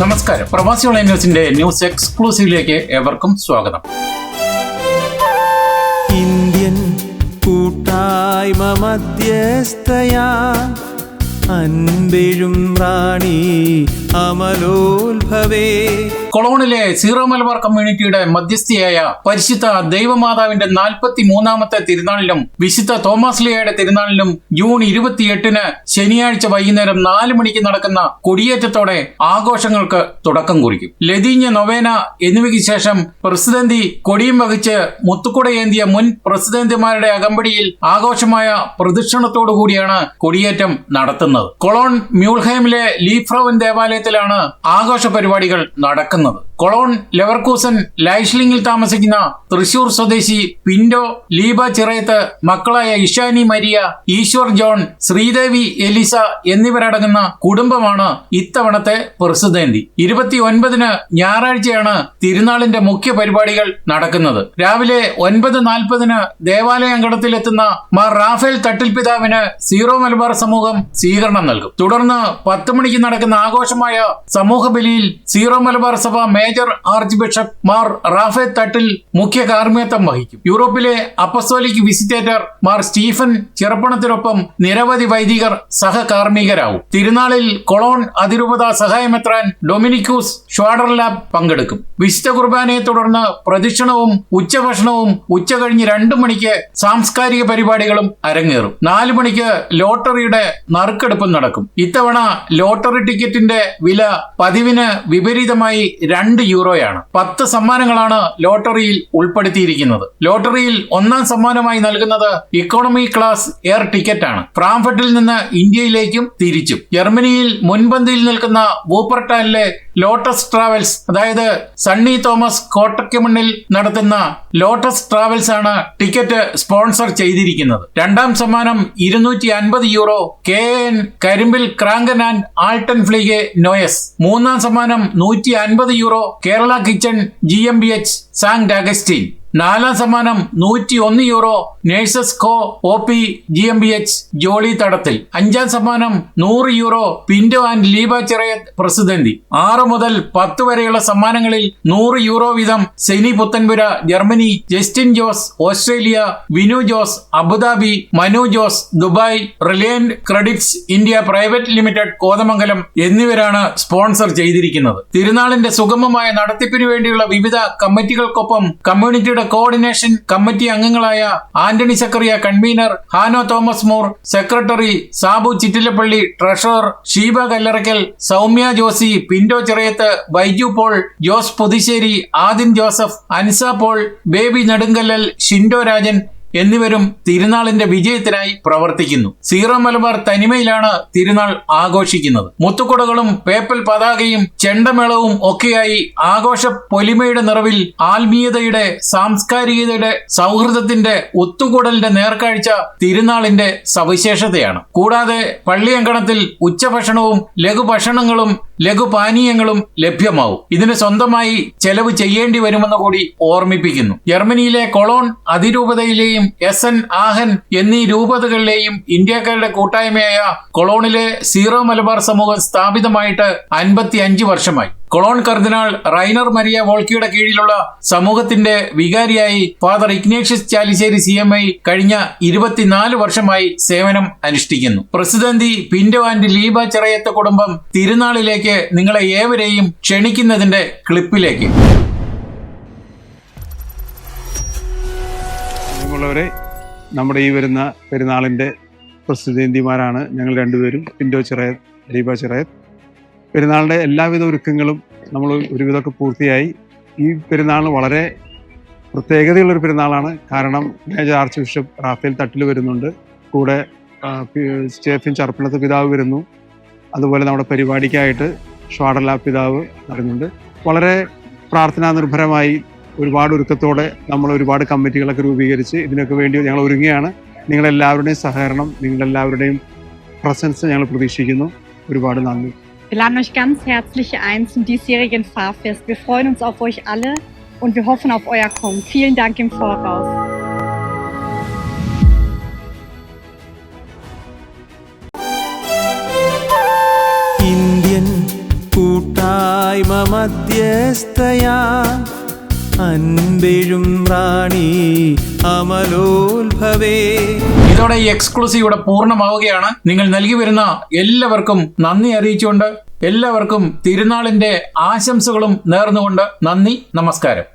നമസ്കാരം. പ്രവാസി ഓൺലൈൻ ന്യൂസിന്റെ ന്യൂസ് എക്സ്ക്ലൂസീവിലേക്ക് ഏവർക്കും സ്വാഗതം. ഇന്ത്യൻ കൂട്ടായ്മ മധ്യസ്ഥയാ അൻപെഴും റാണി അമലോത്ഭവേ. കൊളോണിലെ സീറോ മലബാർ കമ്മ്യൂണിറ്റിയുടെ മധ്യസ്ഥയായ പരിശുദ്ധ ദൈവമാതാവിന്റെ നാൽപ്പത്തി മൂന്നാമത്തെ തിരുനാളിലും വിശുദ്ധ തോമസ് ലിയയുടെ തിരുനാളിലും ജൂൺ ഇരുപത്തിയെട്ടിന് ശനിയാഴ്ച വൈകുന്നേരം നാല് മണിക്ക് നടക്കുന്ന കൊടിയേറ്റത്തോടെ ആഘോഷങ്ങൾക്ക് തുടക്കം കുറിക്കും. ലതീഞ്ഞ നൊവേന എന്നിവയ്ക്ക് ശേഷം പ്രസിഡന്റി കൊടിയും വഹിച്ച് മുത്തുക്കുടയേന്തിയ മുൻ പ്രസിഡന്റുമാരുടെ അകമ്പടിയിൽ ആഘോഷമായ പ്രദക്ഷിണത്തോടു കൂടിയാണ് കൊടിയേറ്റം നടത്തുന്നത്. കൊളോൺ മ്യൂൾഹേമിലെ ലീഫ്രോവൻ ദേവാലയത്തിലാണ് ആഘോഷ പരിപാടികൾ നടക്കുന്നത്. കൊളോൺ ലെവർകൂസൻ ലൈഷ്ലിംഗിൽ താമസിക്കുന്ന തൃശൂർ സ്വദേശി പിൻഡോ ലീബ ചിറയത്ത് മക്കളായ Ishani Maria Eshwar John Sreedevi Eliza എന്നിവരടങ്ങുന്ന കുടുംബമാണ് ഇത്തവണത്തെ പ്രസിദ്ധേന്തി ഇരുപത്തി ഒൻപതിന് ഞായറാഴ്ചയാണ് തിരുനാളിന്റെ മുഖ്യ പരിപാടികൾ നടക്കുന്നത്. രാവിലെ ഒൻപത് നാൽപ്പതിന് ദേവാലയ അങ്കണത്തിലെത്തുന്ന മാർ റാഫേൽ തട്ടിൽ പിതാവിന് സീറോ മലബാർ സമൂഹം സ്വീകരണം നൽകും. തുടർന്ന് പത്ത് മണിക്ക് നടക്കുന്ന ആഘോഷമായ സമൂഹ ബലിയിൽ സീറോ മലബാർ സഭ major archbishop Mar Raphael Thattil മുഖ്യ കാർമ്മികത്വം വഹിക്കും. യൂറോപ്പിലെ അപ്പസ്തോലിക് വിസിറ്റേറ്റർ മാർ സ്റ്റീഫൻ ചെറുപ്പണത്തിനൊപ്പം നിരവധി വൈദികർ സഹകാർമ്മികരാവും. തിരുനാളിൽ കൊളോൺ അതിരൂപത സഹായമെത്രാൻ ഡൊമിനിക്കൂസ് ഷ്വാഡർലാബ് പങ്കെടുക്കും. വിശുദ്ധ കുർബാനയെ തുടർന്ന് പ്രദക്ഷിണവും ഉച്ചഭക്ഷണവും ഉച്ച കഴിഞ്ഞ് രണ്ടു മണിക്ക് സാംസ്കാരിക പരിപാടികളും അരങ്ങേറും. നാലു മണിക്ക് ലോട്ടറിയുടെ നറുക്കെടുപ്പും നടക്കും. ഇത്തവണ ലോട്ടറി ടിക്കറ്റിന്റെ വില പതിവിന് വിപരീതമായി രണ്ട് യൂറോയാണ്. പത്ത് സമ്മാനങ്ങളാണ് ലോട്ടറിയിൽ ഉൾപ്പെടുത്തിയിരിക്കുന്നത്. ലോട്ടറിയിൽ ഒന്നാം സമ്മാനമായി നൽകുന്നത് ഇക്കോണമി ക്ലാസ് എയർ ടിക്കറ്റ് ആണ് ഫ്രാങ്ക്ഫർട്ടിൽ നിന്ന് ഇന്ത്യയിലേക്കും തിരിച്ചും. ജർമ്മനിയിൽ മുൻപന്തിയിൽ നിൽക്കുന്ന വൂപ്പർട്ടാനിലെ ലോട്ടസ് ട്രാവൽസ് അതായത് സണ്ണി തോമസ് കോട്ടയ്ക്ക് മുന്നിൽ നടത്തുന്ന ലോട്ടസ് ട്രാവൽസ് ആണ് ടിക്കറ്റ് സ്പോൺസർ ചെയ്തിരിക്കുന്നത്. രണ്ടാം സമ്മാനം ഇരുന്നൂറ്റി അൻപത് euro K N കരിമ്പിൽ Kranken and Alten Pflege Neuss. മൂന്നാം സമ്മാനം നൂറ്റി അൻപത് euro Kerala kitchen G M B H San Augustine നാലാം സമ്മാനം നൂറ്റി ഒന്ന് euro nurses co O P G M B H Jolly Thadathil. അഞ്ചാം സമ്മാനം നൂറ് യൂറോ പിൻഡോ ആൻഡ് ലീബ ചെറിയ പ്രസിദ്ധന്തി ആറ് മുതൽ പത്ത് വരെയുള്ള സമ്മാനങ്ങളിൽ നൂറ് യൂറോ വീതം Seni Puthenpura Germany Justin Jose Australia Vinu Jose Abu Dhabi Manu Jose Dubai Reliance credits India private limited Kothamangalam എന്നിവരാണ് സ്പോൺസർ ചെയ്തിരിക്കുന്നത്. തിരുനാളിന്റെ സുഗമമായ നടത്തിപ്പിനു വേണ്ടിയുള്ള വിവിധ കമ്മിറ്റികൾക്കൊപ്പം കമ്മ്യൂണിറ്റിയുടെ കോർഡിനേഷൻ കമ്മിറ്റി അംഗങ്ങളായ Antony Zacharia convener ഹാനോ Thomas more secretary Sabu Chittilappally treasurer Sheeba Kallarakkal Soumya Josy Pinto Chirayath Baiju Paul Jose Puthussery Adin Joseph Ansa Paul Baby Nedunkallel Shindo Rajan എന്നിവരും തിരുനാളിന്റെ വിജയത്തിനായി പ്രവർത്തിക്കുന്നു. സീറോ മലബാർ തനിമയിലാണ് തിരുനാൾ ആഘോഷിക്കുന്നത്. മുത്തുക്കുടകളും പേപ്പൽ പതാകയും ചെണ്ടമേളവും ഒക്കെയായി ആഘോഷ പൊലിമയുടെ നിറവിൽ ആത്മീയതയുടെ സാംസ്കാരികതയുടെ സൗഹൃദത്തിന്റെ ഒത്തുകൂടലിന്റെ നേർക്കാഴ്ച തിരുനാളിന്റെ സവിശേഷതയാണ്. കൂടാതെ പള്ളിയങ്കണത്തിൽ ഉച്ചഭക്ഷണവും ലഘുഭക്ഷണങ്ങളും ലഘുപാനീയങ്ങളും ലഭ്യമാവും. ഇതിന് സ്വന്തമായി ചെലവ് ചെയ്യേണ്ടി വരുമെന്ന് കൂടി ഓർമ്മിപ്പിക്കുന്നു. ജർമ്മനിയിലെ കൊളോൺ അതിരൂപതയിലെയും എസ് എൻ ആഹൻ എന്നീ രൂപതകളിലെയും ഇന്ത്യക്കാരുടെ കൂട്ടായ്മയായ കൊളോണിലെ സീറോ മലബാർ സമൂഹം സ്ഥാപിതമായിട്ട് അൻപത്തി വർഷമായി. കൊളോൺ കർദിനാൾ റൈനർ മരിയ വോൾക്കിയുടെ കീഴിലുള്ള സമൂഹത്തിന്റെ വികാരിയായി father Ignatius Chalissery C M I കഴിഞ്ഞ ഇരുപത്തിനാല് വർഷമായി സേവനം അനുഷ്ഠിക്കുന്നു. പ്രസിഡന്റി പിൻഡോ ആൻഡ് ലീബ ചെറയത്ത കുടുംബം തിരുനാളിലേക്ക് നിങ്ങളെ ഏവരെയും ക്ഷണിക്കുന്നതിന്റെ ക്ലിപ്പിലേക്ക്. പ്രിയമുള്ളവരെ നമ്മുടെ ഈ വരുന്ന പെരുന്നാളിന്റെ പ്രസിദ്ധേന്തിമാരാണ് ഞങ്ങൾ രണ്ടുപേരും പിൻഡോ ചിറയത്ത് ലീബ ചിറയത്ത്. പെരുന്നാളിന്റെ എല്ലാവിധ ഒരുക്കങ്ങളും നമ്മൾ ഒരുവിധമൊക്കെ പൂർത്തിയായി. ഈ പെരുന്നാൾ വളരെ പ്രത്യേകതയുള്ളൊരു പെരുന്നാളാണ്. കാരണം major arch bishop Raphael Thattil വരുന്നുണ്ട്. കൂടെ സ്റ്റേഫിൻ ചർപ്പണത്ത് പിതാവ് വരുന്നു. അതുപോലെ നമ്മുടെ പരിപാടിക്കായിട്ട് ഷ്വാഡർല പിതാവ് വരുന്നുണ്ട്. വളരെ പ്രാർത്ഥനാ നിർഭരമായി ഒരുപാട് ഒരുക്കത്തോടെ നമ്മൾ ഒരുപാട് കമ്മിറ്റികളൊക്കെ രൂപീകരിച്ച് ഇതിനൊക്കെ വേണ്ടി ഞങ്ങൾ ഒരുങ്ങുകയാണ്. നിങ്ങളെല്ലാവരുടെയും സഹകരണം നിങ്ങളെല്ലാവരുടെയും പ്രസൻസ് ഞങ്ങൾ പ്രതീക്ഷിക്കുന്നു. ഒരുപാട് നന്ദി. Wir laden euch ganz herzlich ein zum diesjährigen Fahrfest. Wir freuen uns auf euch alle und wir hoffen auf euer Kommen. Vielen Dank im Voraus. Indian കൂട്ടായ്മ മധ്യസ്ഥയാ അൻപെഴും റാണി അമലോത്ഭവേ ഇതോടെ ഈ എക്സ്ക്ലൂസീവ് ഇവിടെ പൂർണമാവുകയാണ്. നിങ്ങൾ നൽകി വരുന്ന എല്ലാവർക്കും നന്ദി അറിയിച്ചുകൊണ്ട് എല്ലാവർക്കും തിരുനാളിന്റെ ആശംസകളും നേർന്നുകൊണ്ട് നന്ദി നമസ്കാരം.